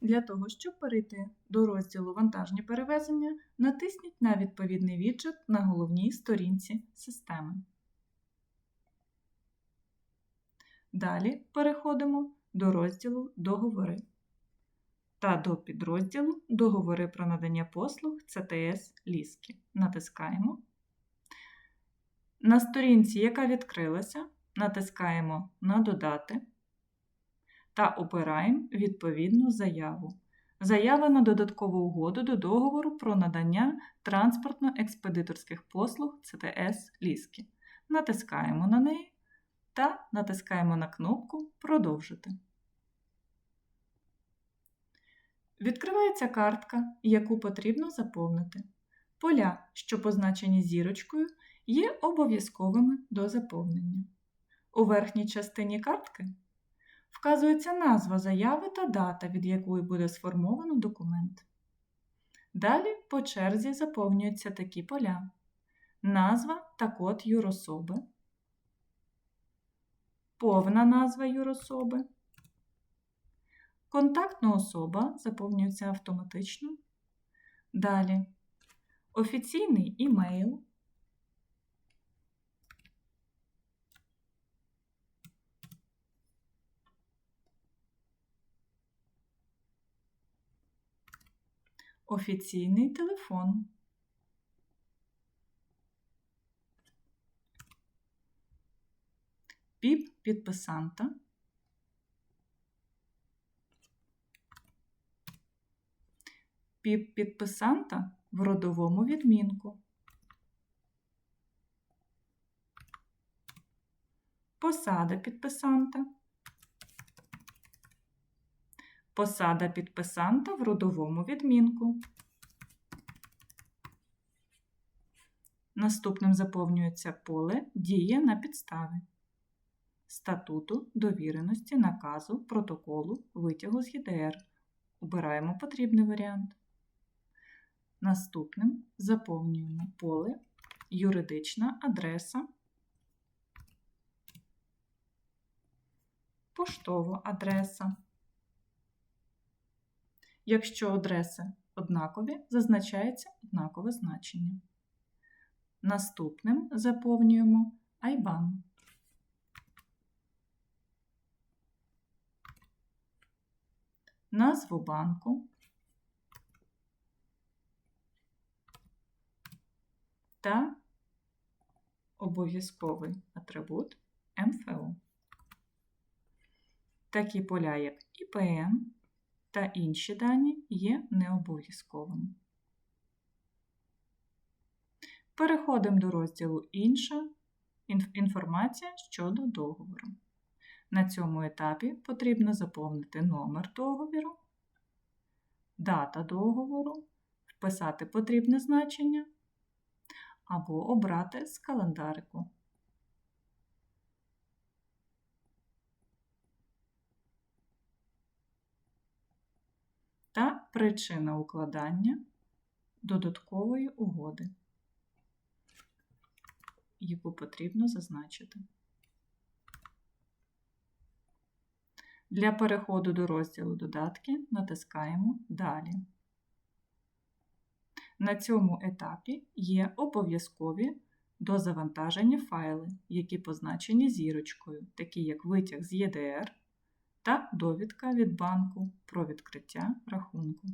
Для того, щоб перейти до розділу Вантажні перевезення, натисніть на відповідний віджит на головній сторінці системи. Далі переходимо до розділу Договори та до підрозділу Договори про надання послуг ЦТС Ліски. Натискаємо. На сторінці, яка відкрилася, натискаємо на Додати та обираємо відповідну заяву. Заява на додаткову угоду до договору про надання транспортно-експедиторських послуг ЦТС Ліски. Натискаємо на неї та натискаємо на кнопку Продовжити. Відкривається картка, яку потрібно заповнити. Поля, що позначені зірочкою, є обов'язковими до заповнення. У верхній частині картки вказується назва заяви та дата, від якої буде сформовано документ. Далі по черзі заповнюються такі поля: назва та код юрособи, повна назва юрособи, контактна особа заповнюється автоматично. Далі офіційний імейл. Офіційний телефон. Піп підписанта. Піп підписанта в родовому відмінку. Посада підписанта. Посада підписанта в родовому відмінку. Наступним заповнюється поле діє на підставі статуту, довіреності, наказу, протоколу, витягу з ЄДР. Обираємо потрібний варіант. Наступним заповнюємо поле юридична адреса, поштова адреса. Якщо адреси однакові, зазначається однакове значення. Наступним заповнюємо IBAN. Назву банку та обов'язковий атрибут МФО. Такі поля, як ІПН та інші дані є необов'язковими. Переходимо до розділу Інша інформація щодо договору. На цьому етапі потрібно заповнити номер договору, дата договору, вписати потрібне значення або обрати з календарику. Та причина укладання додаткової угоди, яку потрібно зазначити. Для переходу до розділу Додатки натискаємо Далі. На цьому етапі є обов'язкові до завантаження файли, які позначені зірочкою, такі як витяг з ЄДР та довідка від банку про відкриття рахунку.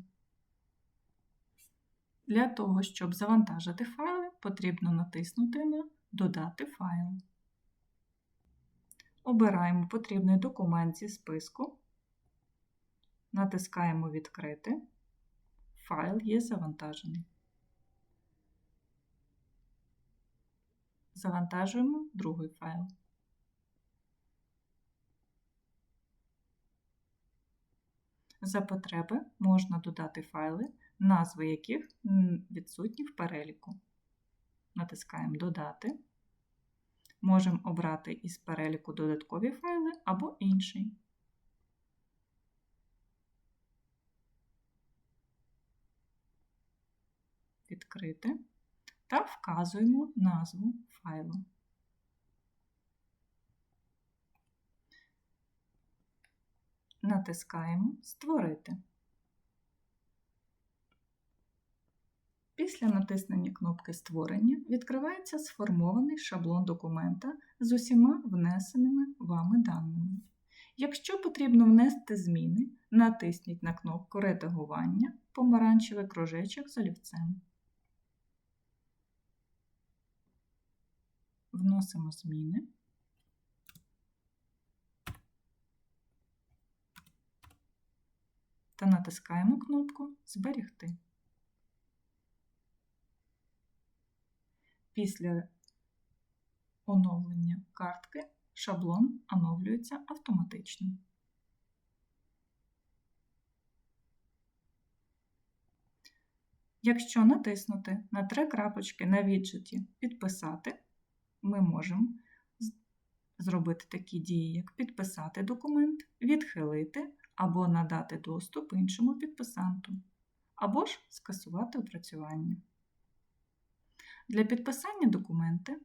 Для того, щоб завантажити файли, потрібно натиснути на Додати файл. Обираємо потрібний документ зі списку, натискаємо Відкрити. Файл є завантажений. Завантажуємо другий файл. За потреби можна додати файли, назви яких відсутні в переліку. Натискаємо Додати. Можемо обрати із переліку додаткові файли або інший. Відкрити та вказуємо назву файлу. натискаємо Створити. Після натиснення кнопки Створення відкривається сформований шаблон документа з усіма внесеними вами даними. Якщо потрібно внести зміни, натисніть на кнопку Редагування помаранчевий кружечок з олівцем. Вносимо зміни. Та натискаємо кнопку Зберегти. Після оновлення картки шаблон оновлюється автоматично. Якщо натиснути на три крапочки на віджеті Підписати, ми можемо зробити такі дії, як підписати документ, відхилити або надати доступ іншому підписанту, або ж скасувати опрацювання. Для підписання документи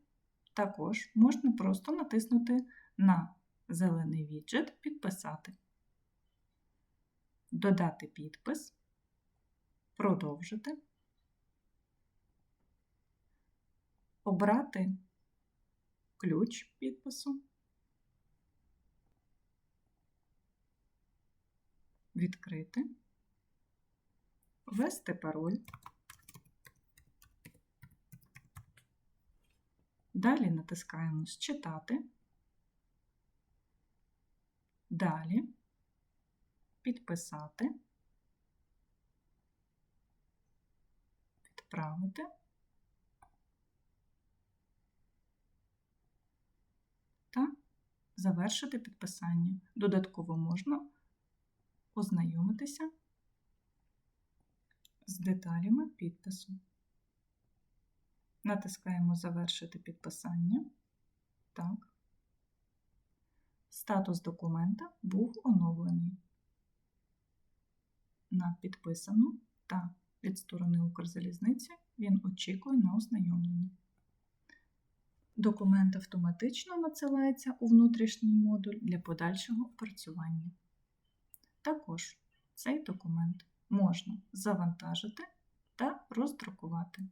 також можна просто натиснути на зелений віджит Підписати, додати підпис, продовжити, обрати ключ підпису, відкрити, ввести пароль. Далі натискаємо Считати. Далі підписати, відправити. Та завершити підписання. Додатково можна ознайомитися з деталями підпису. Натискаємо Завершити підписання. Так. Статус документа був оновлений на підписану та від сторони Укрзалізниці він очікує на ознайомлення. Документ автоматично надсилається у внутрішній модуль для подальшого опрацювання. Також цей документ можна завантажити та роздрукувати.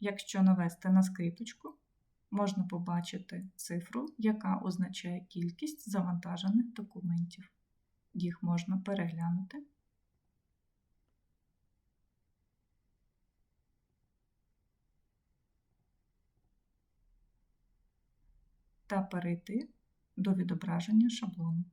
Якщо навести на скріпочку, можна побачити цифру, яка означає кількість завантажених документів. Їх можна переглянути. Та перейти до відображення шаблону.